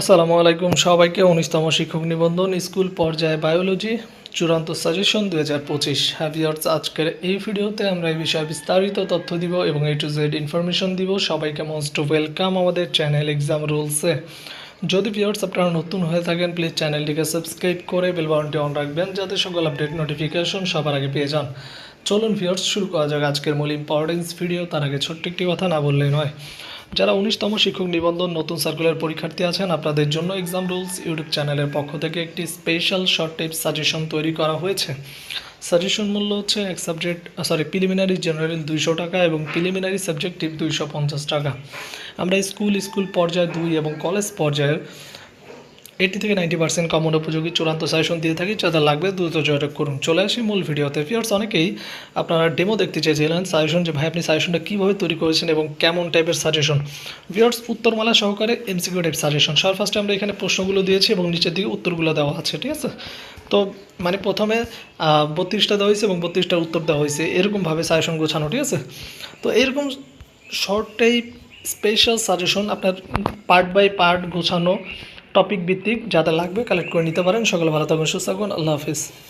আসসালামু আলাইকুম সবাইকে উনিশতম শিক্ষক নিবন্ধন স্কুল পর্যায়ে বায়োলজি চূড়ান্ত সাজেশন দু হাজার পঁচিশ। হ্যাভিয়ার্স আজকের এই ভিডিওতে আমরা এই বিষয়ে বিস্তারিত তথ্য দিব এবং এ টু জেড ইনফরমেশন দিব। সবাইকে মোস্ট ওয়েলকাম আমাদের চ্যানেল এক্সাম রুলসে যদি ভিউয়ার্স আপনারা নতুন হয়ে থাকেন প্লিজ চ্যানেলটিকে সাবস্ক্রাইব করে বেল অন রাখবেন যাতে সকল আপডেট নোটিফিকেশন সবার আগে পেয়ে যান। চলুন ভিউয়ার্স, শুরু করা যাক আজকের মূল ইম্পর্টেন্স ভিডিও তার আগে ছোট্ট একটি কথা না বললেই নয়। যারা উনিশতম শিক্ষক নিবন্ধন নতুন সার্কুলার পরীক্ষার্থী আছেন, আপনাদের জন্য এক্সাম রুলস ইউটিউব চ্যানেলের পক্ষ থেকে একটি স্পেশাল শর্ট টেপ সাজেশন তৈরি করা হয়েছে। সাজেশন মূল্য হচ্ছে এক সাবজেক্ট সরি প্রিলিমিনারি জেনারেল দুইশো টাকা এবং প্রিলিমিনারি সাবজেক্টিভ দুইশো পঞ্চাশ টাকা। আমরা স্কুল স্কুল পর্যায়ে দুই এবং কলেজ পর্যায়ের এইটি থেকে নাইনটি পার্সেন্ট কমন উপযোগী চূড়ান্ত সাজেশন দিয়ে থাকি যাদের লাগবে দ্রুত যোগাযোগ করুন। চলে আসি মূল ভিডিওতে। ফিয়ার্স অনেকেই আপনারা ডেমো দেখতে চেয়েছিলেন সাজেশন যে, ভাই, আপনি সাজেশনটা কীভাবে তৈরি করেছেন এবং কেমন টাইপের সাজেশন ভিয়ার্স উত্তরমালা সহকারে এমসিকিউ টাইপ সাজেশন সর ফার্স্টে আমরা এখানে প্রশ্নগুলো দিয়েছি এবং নিচের দিকে উত্তরগুলো দেওয়া আছে, ঠিক আছে? তো মানে প্রথমে বত্রিশটা দেওয়া হয়েছে এবং বত্রিশটার উত্তর দেওয়া হয়েছে। এরকমভাবে সাজেশন গোছানো, ঠিক আছে? তো, এরকম শর্ট টাইপ স্পেশাল সাজেশন আপনার পার্ট বাই পার্ট গোছানো টপিক ভিত্তিক যাতে লাগবে কালেক্ট করে নিতে পারেন। সকলে ভালো থাকবেন, সুস্থ থাকুন আল্লাহ হাফিজ।